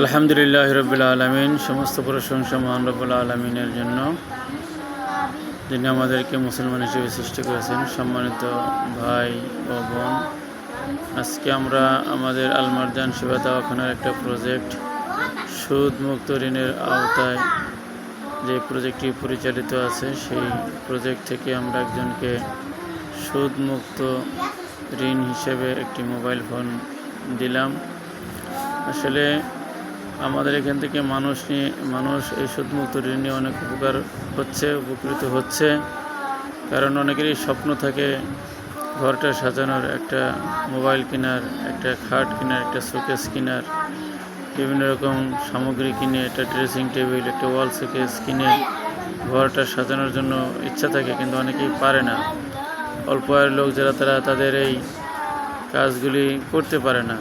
আলহামদুলিল্লাহ রবিল আলমিন, সমস্ত প্রশংসা মহান রব্বুল আলমিনের জন্য। যিনি আমাদেরকে মুসলমান হিসেবে সৃষ্টি করেছেন, সম্মানিত ভাই ও বোন, আজকে আমরা আমাদের আলমারজান সেবা দাওয়াখানার একটা প্রজেক্ট সুদ মুক্ত ঋণের আওতায় যে প্রজেক্টটি পরিচালিত আছে, সেই প্রজেক্ট থেকে আমরা একজনকে সুদ মুক্ত ঋণ হিসেবে একটি মোবাইল ফোন দিলাম। আসলে আমাদের এখান থেকে মানুষ নিয়ে, মানুষ এই সুদমুক্ত ঋণ নিয়ে অনেক উপকার হচ্ছে, উপকৃত হচ্ছে। কারণ অনেকেরই স্বপ্ন থাকে ঘরটা সাজানোর, একটা মোবাইল কেনার, একটা খাট কেনার, একটা শোকেস কেনার, বিভিন্ন রকম সামগ্রী কিনে, একটা ড্রেসিং টেবিল, একটা ওয়াল শোকেস কিনে, ঘরটা সাজানোর জন্য ইচ্ছা থাকে, কিন্তু অনেকেই পারে না। অল্প আয়ের লোক যারা, তারা তাদের এই কাজগুলি করতে পারে না।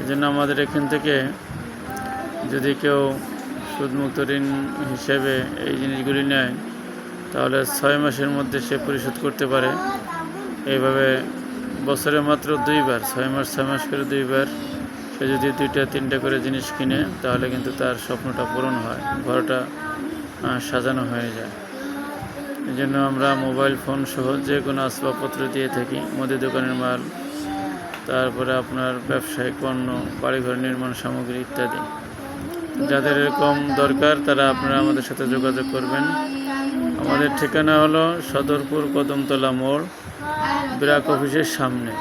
এই জন্য আমাদের এখান থেকে যদি কেউ সুদমুক্ত ঋণ হিসেবে এই জিনিসগুলি নেয়, তাহলে ছয় মাসের মধ্যে সে পরিশোধ করতে পারে। এইভাবে বছরে মাত্র দুইবার, ছয় মাস ছয় মাস করে দুইবার সে যদি দুইটা, তিনটা করে জিনিস কিনে, তাহলে কিন্তু তার স্বপ্নটা পূরণ হয়, ঘরটা সাজানো হয়ে যায়। এই জন্য আমরা মোবাইল ফোন সহ যে কোনো আসবাবপত্র দিয়ে থাকি, মুদি দোকানের মাল, তারপরে আপনার ব্যবসায়িক পণ্য, বাড়িঘর নির্মাণ সামগ্রী ইত্যাদি। যাদের এরকম দরকার, তারা আপনারা আমাদের সাথে যোগাযোগ করবেন। আমাদের ঠিকানা হলো সদরপুর কদমতলা মোড় বিরাক অফিসের সামনে।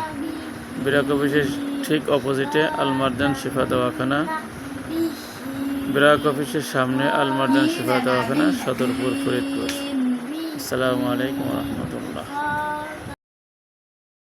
বিরাক অফিসের ঠিক অপোজিটে আলমারদান শিফা দওয়াখানা। বিরাক অফিসের সামনে আলমারদান শিফা দওয়াখানা, সদরপুর ফরিদপুর। আসসালামু আলাইকুম রহমতুল্লাহ।